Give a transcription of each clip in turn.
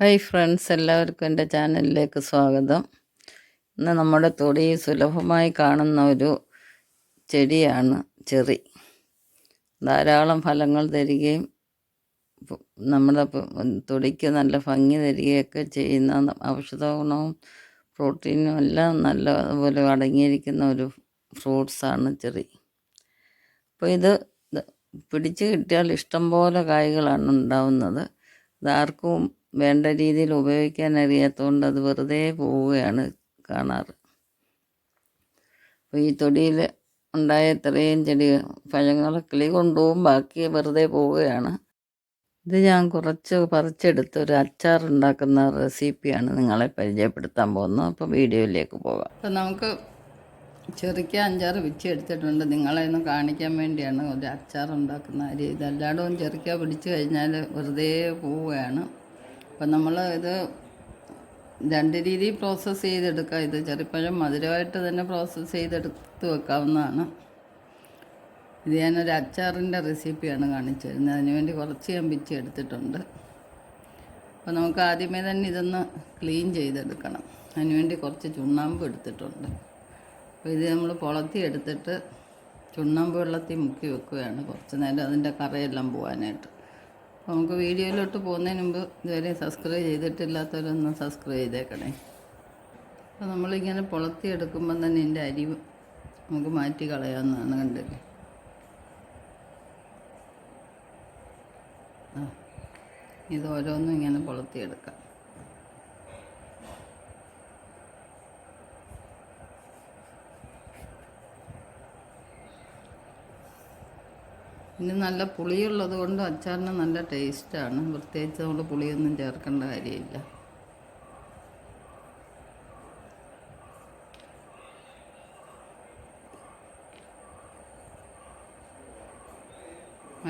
Hi friends എല്ലാവർക്കും എന്റെ ചാനലിലേക്ക് സ്വാഗതം. ഇന്ന് നമ്മുടെ തൊടിയിൽ സുലഭമായി കാണുന്ന ഒരു ചെടിയാണ് ചെറി. ധാരാളം ഫലങ്ങൾ തരികയും നമ്മുടെ തൊടിക്ക് നല്ല ഭംഗി തരികയൊക്കെ ചെയ്യുന്ന ഔഷധ ഗുണവും പ്രോട്ടീനും എല്ലാം നല്ലപോലെ അടങ്ങിയിരിക്കുന്ന ഒരു ഫ്രൂട്ട്സാണ് ചെറി. അപ്പോൾ ഇത് പിടിച്ച് കിട്ടിയാൽ ഇഷ്ടം പോലെ കായ്കളാണ് ഉണ്ടാവുന്നത്. ഇതാർക്കും വേണ്ട രീതിയിൽ ഉപയോഗിക്കാൻ അറിയാത്തതുകൊണ്ട് അത് വെറുതെ പോവുകയാണ് കാണാറ്. അപ്പോൾ ഈ തൊടിയിൽ ഉണ്ടായ ഇത്രയും ചെടി പഴങ്ങൾ കിളി കൊണ്ടുപോകും ബാക്കി വെറുതെ പോവുകയാണ്. ഇത് ഞാൻ കുറച്ച് പറിച്ചെടുത്ത് ഒരു അച്ചാർ ഉണ്ടാക്കുന്ന റെസിപ്പിയാണ് നിങ്ങളെ പരിചയപ്പെടുത്താൻ പോകുന്നത്. അപ്പോൾ വീഡിയോയിലേക്ക് പോകാം. അപ്പോൾ നമുക്ക് ചെറുക്ക അഞ്ചാറ് പിച്ചി എടുത്തിട്ടുണ്ട്. നിങ്ങളെ ഒന്ന് കാണിക്കാൻ വേണ്ടിയാണ് ഒരു അച്ചാർ ഉണ്ടാക്കുന്ന അരി ഇതെല്ലായിടവും ചെറുക്ക പിടിച്ചു കഴിഞ്ഞാൽ വെറുതെ പോവുകയാണ്. അപ്പം നമ്മൾ ഇത് രണ്ട് രീതിയിൽ പ്രോസസ്സ് ചെയ്തെടുക്കാം. ഇത് ചെറുപ്പഴം മധുരമായിട്ട് തന്നെ പ്രോസസ്സ് ചെയ്തെടുത്ത് വെക്കാവുന്നതാണ്. ഇത് ഞാനൊരു അച്ചാറിന്റെ റെസിപ്പിയാണ് കാണിച്ചു തരുന്നത് അതിനുവേണ്ടി കുറച്ച് ഞാൻ പിച്ചി എടുത്തിട്ടുണ്ട്. അപ്പോൾ നമുക്ക് ആദ്യമേ തന്നെ ഇതൊന്ന് ക്ലീൻ ചെയ്തെടുക്കണം. അതിനുവേണ്ടി കുറച്ച് ചുണ്ണാമ്പ് എടുത്തിട്ടുണ്ട്. അപ്പോൾ ഇത് നമ്മൾ പൊളത്തി എടുത്തിട്ട് ചുണ്ണാമ്പ് വെള്ളത്തിൽ മുക്കി വെക്കുകയാണ്. കുറച്ച് നേരം അതിന്റെ കറയെല്ലാം പോകാനായിട്ട് അപ്പോൾ നമുക്ക് വീഡിയോയിലോട്ട് പോകുന്നതിന് മുമ്പ് ഇതുവരെ സബ്സ്ക്രൈബ് ചെയ്തിട്ടില്ലാത്തവരൊന്ന് സബ്സ്ക്രൈബ് ചെയ്തേക്കണേ. അപ്പോൾ നമ്മളിങ്ങനെ പൊളത്തി എടുക്കുമ്പം തന്നെ ഇതിന്റെ അരി നമുക്ക് മാറ്റി കളയാവുന്നതാണ് കണ്ടില്ലേ? ആ ഇത് ഓരോന്നും ഇങ്ങനെ പൊളത്തിയെടുക്കാം. പിന്നെ നല്ല പുളിയുള്ളത് കൊണ്ട് അച്ചാറിന് നല്ല ടേസ്റ്റാണ്. പ്രത്യേകിച്ച് നമ്മൾ പുളിയൊന്നും ചേർക്കേണ്ട കാര്യമില്ല.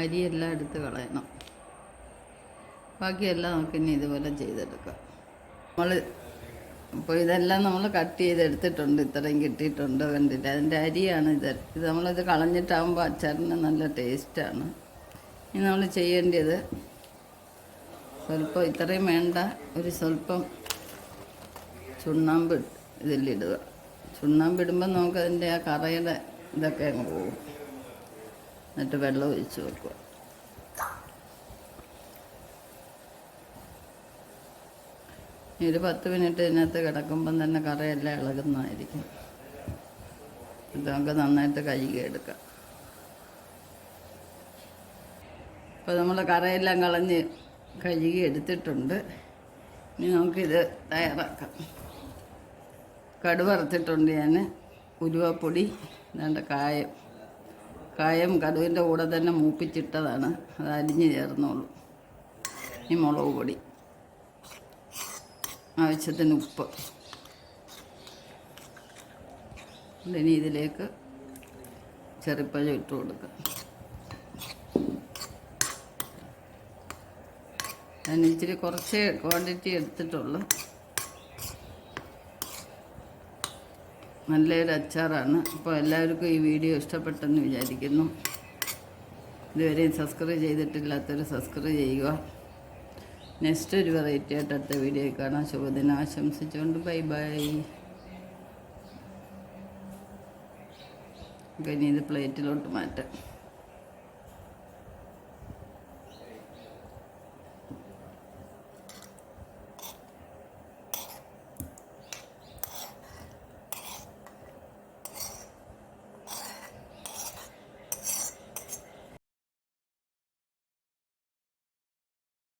അരിയെല്ലാം എടുത്ത് കളയണം. ബാക്കിയെല്ലാം നമുക്കിനി ഇതുപോലെ ചെയ്തെടുക്കാം. നമ്മൾ അപ്പോൾ ഇതെല്ലാം നമ്മൾ കട്ട് ചെയ്തെടുത്തിട്ടുണ്ട്. ഇത്രയും കിട്ടിയിട്ടുണ്ട് കണ്ടിട്ട്. അതിന്റെ അരിയാണ് ഇത്. ഇത് നമ്മളിത് കളഞ്ഞിട്ടാകുമ്പോൾ അച്ചാറിന് നല്ല ടേസ്റ്റാണ് ഇനി നമ്മൾ ചെയ്യേണ്ടത് സ്വല്പം ഇത്രയും വേണ്ട ഒരു സ്വല്പം ചുണ്ണാമ്പ് ഇതിലിടുക. ചുണ്ണാമ്പ് ഇടുമ്പോൾ നമുക്കതിന്റെ ആ കറയുടെ ഇതൊക്കെ അങ്ങ് പോകും. എന്നിട്ട് വെള്ളം ഒഴിച്ച് വെക്കുക. ഒരു പത്ത് മിനിറ്റ് ഇതിനകത്ത് കിടക്കുമ്പം തന്നെ കറയെല്ലാം ഇളകുന്നതായിരിക്കും. ഇത് നമുക്ക് നന്നായിട്ട് കഴുകി എടുക്കാം. അപ്പോൾ നമ്മൾ കറയെല്ലാം കളഞ്ഞ് കഴുകി എടുത്തിട്ടുണ്ട്. ഇനി നമുക്കിത് തയ്യാറാക്കാം. കടുവറുത്തിട്ടുണ്ട് ഞാൻ ഉരുവപ്പൊടി വേണ്ട കായം. കായം കടുവിന്റെ കൂടെ തന്നെ മൂപ്പിച്ചിട്ടതാണ്. അത് അരിഞ്ഞ് ചേർന്നോളൂ. ഈ മുളക് പൊടി. ആവശ്യത്തിന് ഉപ്പ്. ഇനി ഇതിലേക്ക് ചെറുപ്പഴം ഇട്ട് കൊടുക്കുക ഞാൻ ഇച്ചിരി കുറച്ച് ക്വാണ്ടിറ്റി എടുത്തിട്ടുള്ളൂ. നല്ലൊരു അച്ചാറാണ്. അപ്പോൾ എല്ലാവർക്കും ഈ വീഡിയോ ഇഷ്ടപ്പെട്ടെന്ന് വിചാരിക്കുന്നു. ഇതുവരെയും സബ്സ്ക്രൈബ് ചെയ്തിട്ടില്ലാത്തവർ സബ്സ്ക്രൈബ് ചെയ്യുക. നെക്സ്റ്റ് ഒരു വെറൈറ്റി ആയിട്ട് അടുത്ത വീഡിയോ കാണാം. ശുഭദിനം. ആശംസിച്ചുകൊണ്ട് ബൈ ബൈ ഇനി ഇത് പ്ലേറ്റിലോട്ട് മാറ്റാം.